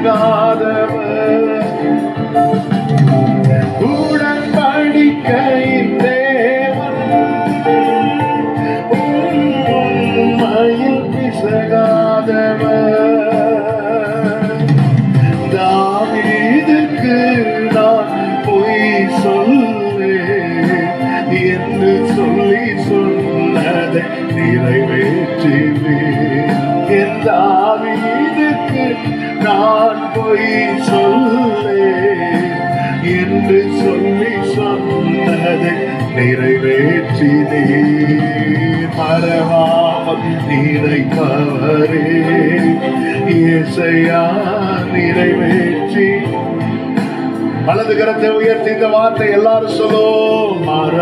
பிசகாதவர் உடன்படிக்கையின் தேவன் உண்மையில் பிசகாதவர் தாவீதுக்கு நான் பொய் சொல்வேன் என்று சொல்லி சொன்னதை நிறைவேற்றுவேன் என் தாவீதுக்கு நான் பொய் சொல்லே என்று சொல்லி சொன்னதை நிறைவேற்றினே மறவாமல் நினைப்பவரே இசையா நிறைவேற்றி. வலது கரத்தை உயர்த்தி இந்த வார்த்தை எல்லாரும் சொல்லோ மறவாமல்